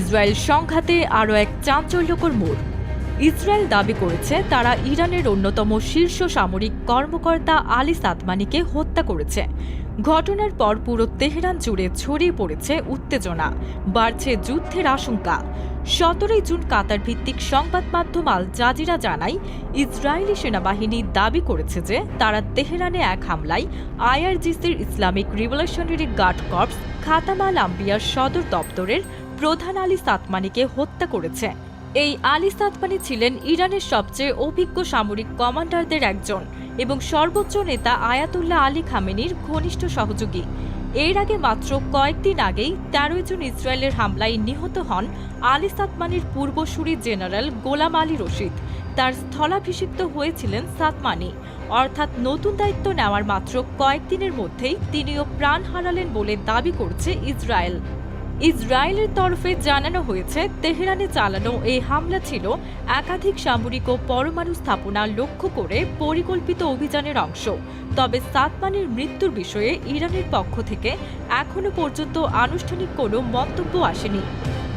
Israel সংঘাতে আরও এক চাঞ্চল্যকর মোড়। ইসরায়েল দাবি করেছে তারা ইরানের অন্যতম শীর্ষ সামরিক কর্মকর্তা আলী সাদমানিকে হত্যা করেছে। ঘটনার পর পুরো তেহরান জুড়ে ছড়িয়ে পড়েছে উত্তেজনা, বাড়ছে যুদ্ধের আশঙ্কা। সতেরোই জুন কাতার ভিত্তিক সংবাদ মাধ্যম আল জাজিরা জানায়, ইসরায়েলি সেনাবাহিনী দাবি করেছে যে তারা তেহরানে এক হামলায় আইআরজিসির ইসলামিক রিভলিউশনারি গার্ড কর্পস খাতামাল আম্বিয়ার সদর দপ্তরের প্রধান আলী সাতমানিকে হত্যা করেছে। এই আলী সাতমানি ছিলেন ইরানের সবচেয়ে অভিজ্ঞ সামরিক কমান্ডারদের একজন এবং সর্বোচ্চ নেতা আয়াতুল্লাহ আলী খামেনির ঘনিষ্ঠ সহযোগী। এর আগে মাত্র কয়েকদিন আগেই তেরোই জুন ইসরায়েলের হামলায় নিহত হন আলী সাতমানির পূর্বসূরি জেনারেল গোলাম আলী রশিদ। তার স্থলাভিষিক্ত হয়েছিলেন সাতমানি। অর্থাৎ নতুন দায়িত্ব নেওয়ার মাত্র কয়েকদিনের মধ্যেই তিনিও প্রাণ হারালেন বলে দাবি করছে ইসরায়েল। ইসরায়েলের তরফে জানানো হয়েছে, তেহরানে চালানো এই হামলা ছিল একাধিক সামরিক ও পরমাণু স্থাপনা লক্ষ্য করে পরিকল্পিত অভিযানের অংশ। তবে সাতমানের মৃত্যুর বিষয়ে ইরানের পক্ষ থেকে এখনও পর্যন্ত আনুষ্ঠানিক কোনো মন্তব্য আসেনি।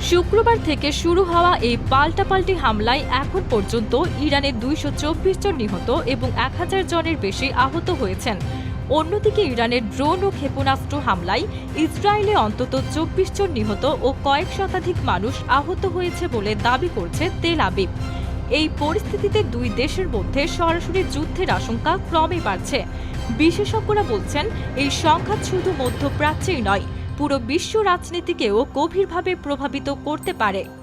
শুক্রবার থেকে শুরু হওয়া এই পাল্টাপাল্টি হামলায় এখন পর্যন্ত ইরানে দুইশো চব্বিশ জন নিহত এবং এক হাজার জনের বেশি আহত হয়েছেন। অন্যদিকে ইরানের ড্রোন ও ক্ষেপণাস্ত্র হামলায় ইসরায়েলে অন্তত চব্বিশ জন নিহত ও কয়েক শতাধিক মানুষ আহত হয়েছে বলে দাবি করছে তেল আবিব। এই পরিস্থিতিতে দুই দেশের মধ্যে সরাসরি যুদ্ধের আশঙ্কা ক্রমে বাড়ছে। বিশেষজ্ঞরা বলছেন, এই সংঘাত শুধু মধ্যপ্রাচ্যেই নয়, পুরো বিশ্ব রাজনীতিকেও গভীরভাবে প্রভাবিত করতে পারে।